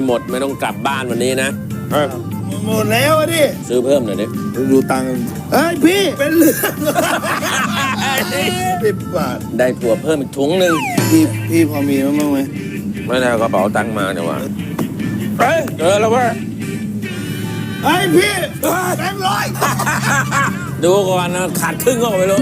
ไม่หมดไม่ต้องกลับบ้านวันนี้นะเออหมดแล้วอะดิซื้อเพิ่มหน่อยดิดูตังค์เฮ้ยพี่เป็นเรื่องสิบบาทได้ถั่วเพิ่มอีกถุงหนึ่งพี่พี่พอมีบ้างไหมไม่ได้เอากระเป๋าตังค์มาเดี๋ยวว่าเฮ้ยเจอแล้วเว่าเฮ้ยพี่แบงค์ร้อยดูก่อนนะขาดครึ่งก็ไม่รู้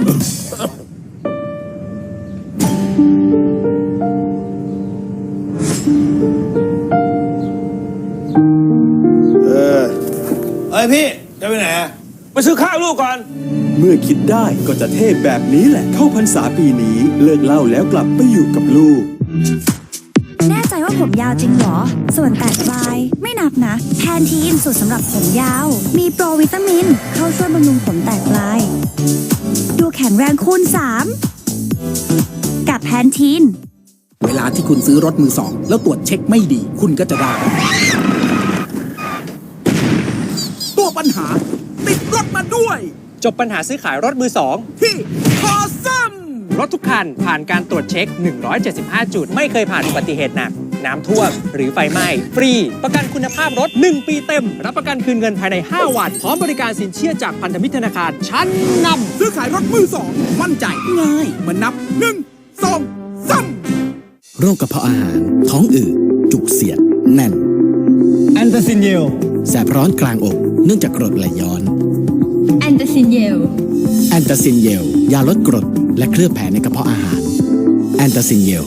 เฮ้ยพี่ จะไปไหนอะไปซื้อข้าวลูกก่อน เมื่อคิดได้ก็จะเทพแบบนี้แหละเข้าพรรษาปีนี้ เลิกเหล่าแล้วกลับไปอยู่กับลูก แน่ใจว่าผมยาวจริงเหรอ ส่วนแตกปลายไม่นับนะ แทนทีนสูตรสำหรับผมยาว มีโปรวิตามิน เข้าช่วยบำรุงผมแตกปลาย ดูแข็งแรงคูณ3กับแพนทีน เวลาที่คุณซื้อรถมือสอง แล้วตรวจเช็คไม่ดี คุณก็จะได้ ตัว ปัญหา ติดรถมาด้วย จบปัญหาซื้อขายรถมือสองที่คอซัมรถทุกคันผ่านการตรวจเช็ค 175 จุด ไม่เคยผ่านอุบัติเหตุหนัก น้ำท่วม หรือไฟไหม้ ฟรี ประกันคุณภาพรถ 1 ปีเต็ม รับประกันคืนเงินภายใน 5 วัน พร้อมบริการสินเชื่อจากพันธมิตรธนาคารชั้นนำซื้อขายรถมือสองมั่นใจง่ายเหมือนนับหนึ่งสองสามโรคกระเพาะอาหาร ท้องอืดจุกเสียด แน่น แอนตาซินเยลแสบร้อนกลางอก เนื่องจากกรดไหลย้อน แอนเดอร์ซินเยล แอนตาซินเยล ยาลดกรด และเคลือบแผลในกระเพาะอาหาร แอนตาซินเยล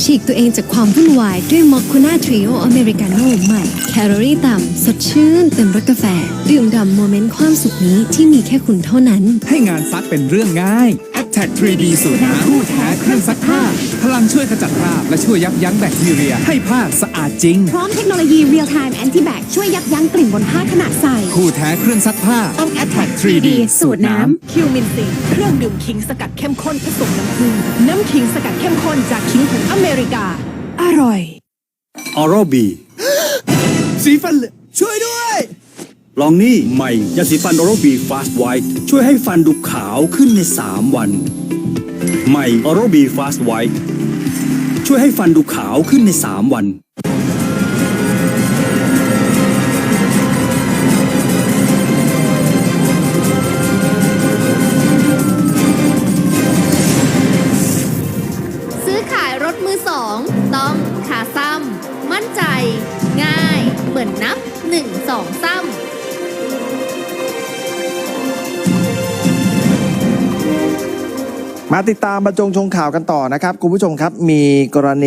ฉีกตัวเองจากความวุ่นวายด้วยมอคคูน่าทริโออเมริกาโน่ใหม่ แคลอรี่ต่ำ สดชื่น เต็มรสกาแฟ ดื่มด่ำโมเมนต์ความสุขนี้ที่มีแค่คุณเท่านั้น ให้งานซักเป็นเรื่องง่าย a t t a c 3D สูตรน้ำคู่แท้เครื่องซักผ้า พลังช่วยขจัดคราบและช่วยยับยั้งแบคทีเรีย ให้ผ้าสะอาดจริง พร้อมเทคโนโลยี Real Time Anti Bac ช่วยยับยั้งกลิ่นบนผ้าขณะใส่คู่แท้เครื่องซักผ้าต้อง a t t a c 3D สูตรน้คิวมินซีเครื่องดื่มขิงสกัดเข้มข้นผสมน้ำผึ้งน้ำขิงสกัดเข้มข้นจากขิงผงอเมริกา อร่อยออโรบีสีฟันเหลช่วยด้วย ลองนี่ใหม่ยาสีฟันโอโรบีฟาสไวท์ช่วยให้ฟันดูขาวขึ้นใน 3 วัน ใหม่อโรบีฟาสไวท์ช่วยให้ฟันดูขาวขึ้นใน 3 วัน ซื้อขายรถมือสอง ต้องขาซ้ำมั่นใจ ง่าย เหมือนนับ 1 2 3 มาติดตามบรรจงชงข่าวกันต่อนะครับ คุณผู้ชมครับมีกรณี